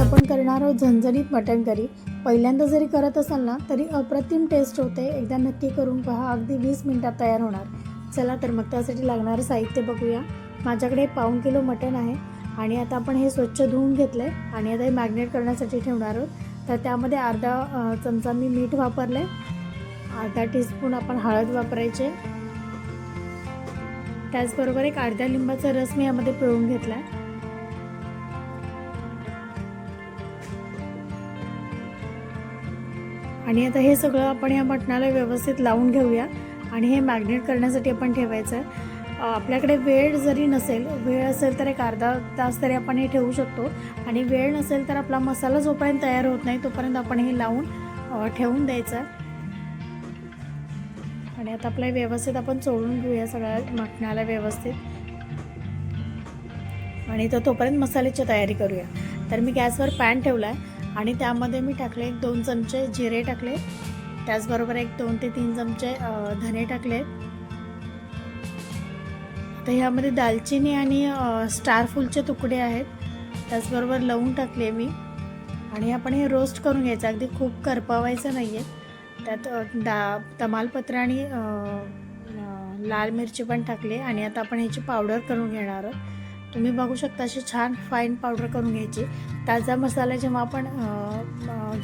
उत्तम करणार आहोत झणझणीत मटण करी. पहिल्यांदा जरी करत असाल ना तरी अप्रतिम टेस्ट होते. एकदा नक्की करून पहा अगदी वीस मिनटात तयार होणार. चला तर मग त्यासाठी लागणारं साहित्य बघूया. माझ्याकडे पाऊण किलो मटण आहे आणि आता आपण हे स्वच्छ धुवून घेतलं आहे आणि आता हे मॅग्नेट करण्यासाठी ठेवणार आहोत. तर त्यामध्ये अर्धा चमचा मी मीठ वापरले अर्धा टीस्पून आपण हळद वापरायचे. त्याचबरोबर एक अर्ध्या लिंबाचा रस मी यामध्ये पिळून घेतला आहे आणि आता हे सगळं आपण या मटणाला व्यवस्थित लावून घेऊया. आणि हे मॅग्नेट करण्यासाठी आपण ठेवायचं आहे आपल्याकडे वेळ जरी नसेल वेळ असेल तर एक अर्धा तास तरी आपण हे ठेवू शकतो. आणि वेळ नसेल तर आपला मसाला जोपर्यंत तयार होत नाही तोपर्यंत आपण हे लावून ठेवून द्यायचं आणि आता आपलं हे व्यवस्थित आपण चोळून घेऊया सगळ्या मटणाला व्यवस्थित. आणि तर तोपर्यंत मसाल्याची तयारी करूया. तर मी गॅसवर पॅन ठेवला आहे आणि त्यामध्ये मी टाकले एक दोन चमचे जिरे टाकले. त्याचबरोबर एक दोन ते तीन चमचे धने टाकले. तर ह्यामध्ये दालचिनी आणि स्टारफूलचे तुकडे आहेत. त्याचबरोबर लवंग टाकले मी. आणि आपण हे रोस्ट करून घ्यायचं. अगदी खूप करपवायचं नाही आहे त्यात दा तमालपत्र आणि लाल मिरची पण टाकली. आणि आता आपण ह्याची पावडर करून घेणार आहोत. तुम्ही बघू शकता अशी छान फाईन पावडर करून घ्यायची. ताजा मसाला जेव्हा आपण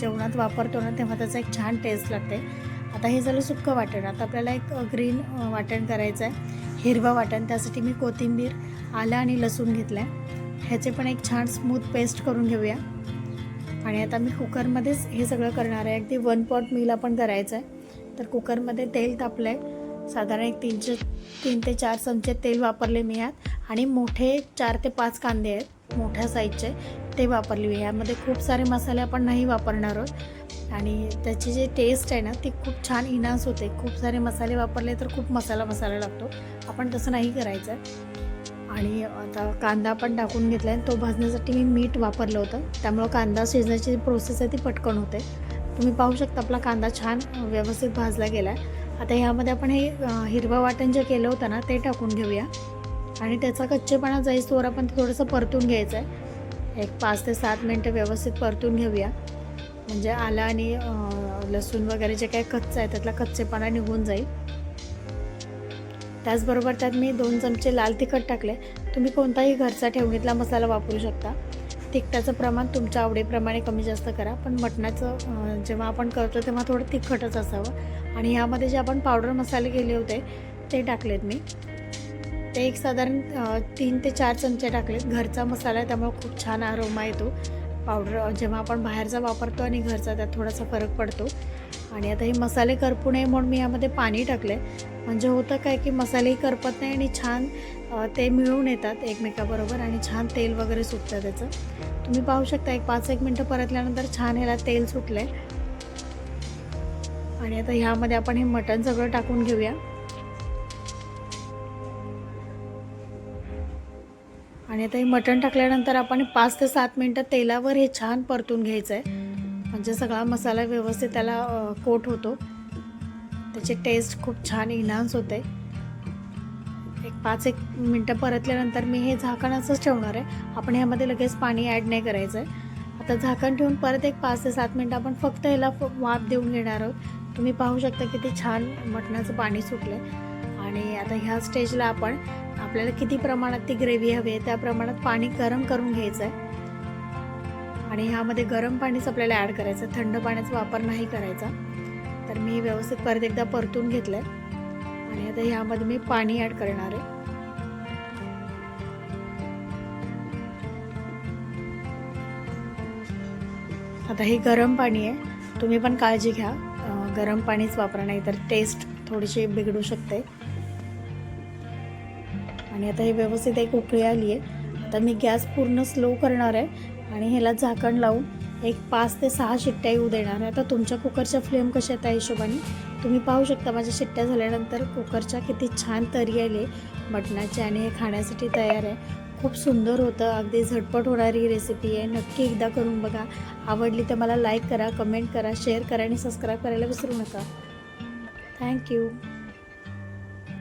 जेवणात वापरतो ना तेव्हा त्याचा एक छान टेस्ट लागते. आता हे झालं सुक्कं वाटण. आता आपल्याला एक ग्रीन वाटण करायचं आहे हिरवं वाटण. त्यासाठी मी कोथिंबीर आलं आणि लसूण घेतलं आहे ह्याचे पण एक छान स्मूथ पेस्ट करून घेऊया. आणि आता मी कुकरमध्येच हे सगळं करणार आहे. अगदी वन पॉट मील आपण करायचं आहे तर कुकरमध्ये तेल तापलं आहे साधारण एक तीनशे तीन ते चार चमचे तेल वापरले मी यात. आणि मोठे चार ते पाच कांदे आहेत मोठ्या साईजचे ते वापरले मी. यामध्ये खूप सारे मसाले आपण नाही वापरणार आहोत. आणि त्याची जी टेस्ट आहे ना ती खूप छान इनान्स होते. खूप सारे मसाले वापरले तर खूप मसाला मसाला लागतो. आपण तसं नाही करायचं. आणि आता कांदा पण टाकून घेतला आहे. तो भाजण्यासाठी मी मीठ वापरलं होतं. त्यामुळं कांदा शिजण्याची प्रोसेस आहे ती पटकन होते. तुम्ही पाहू शकता आपला कांदा छान व्यवस्थित भाजला गेला आहे. आता ह्यामध्ये आपण हे हिरवं वाटण जे केलं होतं ना ते टाकून घेऊया. आणि त्याचा कच्चेपणा जाईस्तोवर आपण ते थोडंसं परतून घ्यायचं आहे एक पाच ते सात मिनटं व्यवस्थित परतून घेऊया. म्हणजे आलं आणि लसूण वगैरे जे काही कच्चं आहे त्यातला कच्चेपणा निघून जाईल. त्याचबरोबर त्यात मी दोन चमचे लाल तिखट टाकले तुम्ही कोणताही घरचा ठेवणीतला मसाला वापरू शकता. तिखटाचं प्रमाण तुमच्या आवडीप्रमाणे कमी जास्त करा पण मटणाचं जेव्हा आपण करतो तेव्हा थोडं तिखटच असावं. आणि ह्यामध्ये जे आपण पावडर मसाले केले होते ते टाकलेत मी. ते एक साधारण तीन ते चार चमचे टाकलेत. घरचा मसाला आहे त्यामुळे खूप छान आरोमा येतो. पावडर जेव्हा आपण बाहेरचा वापरतो आणि घरचा त्यात थोडासा फरक पडतो. आणि आता हे मसाले करपू नये म्हणून मी यामध्ये पाणी टाकले म्हणजे होतं काय की मसालेही करपत नाही आणि छान ते मिळून येतात एकमेकाबरोबर आणि छान तेल वगैरे सुटतं त्याचं. तुम्ही पाहू शकता एक पाच एक मिनटं परतल्यानंतर छान ह्याला तेल सुटलं आहे आणि आता ह्यामध्ये आपण हे मटण सगळं टाकून घेऊया. आणि आता हे मटण टाकल्यानंतर आपण पाच ते सात मिनटं तेलावर हे छान परतून घ्यायचं आहे म्हणजे सगळा मसाला व्यवस्थित त्याला कोट होतो. त्याची टेस्ट खूप छान इन्हान्स होते. एक पाच एक मिनटं परतल्यानंतर मी हे झाकण असंच ठेवणार आहे. आपण ह्यामध्ये लगेच पाणी ॲड नाही करायचं आहे आता झाकण ठेवून परत एक पाच ते सात मिनटं आपण फक्त ह्याला फ- वाफ देऊन घेणार आहोत. तुम्ही पाहू शकता किती छान मटणाचं पाणी सुटलं आहे आणि आता ह्या स्टेजला आपण आपल्याला किती प्रमाणात ती ग्रेव्ही हवी आहे त्या प्रमाणात पाणी गरम करून घ्यायचं आहे आणि ह्यामध्ये गरम पाणीच आपल्याला ॲड करायचं आहे थंड पाण्याचा वापर नाही करायचा. तर मी व्यवस्थित परत एकदा परतून घेतलं आहे आणि आता ह्यामध्ये मी पाणी ॲड करणार आहे. आता हे गरम पाणी आहे. तुम्ही पण काळजी घ्या. गरम पाणीच वापरा नाही तर टेस्ट थोडीशी बिघडू शकते. आणि आता हे व्यवस्थित एक उकळी आली आहे. आता मी गॅस पूर्ण स्लो करणार आहे आणि ह्याला झाकण लावून एक पाच ते सहा शिट्ट्या येऊ देणार आहे. आता तुमच्या कुकरच्या फ्लेम कशा आहेत त्या हिशोबाने? तुम्ही पाहू शकता माझ्या शिट्ट्या झाल्यानंतर कुकरच्या किती छान तरी आले. मटणाची आणि हे खाण्यासाठी तयार आहे. खूप सुंदर होतं. अगदी झटपट होणारी रेसिपी आहे. नक्की एकदा करून बघा. आवडली तर मला लाईक करा कमेंट करा शेअर करा आणि सबस्क्राईब करायला विसरू नका. थँक्यू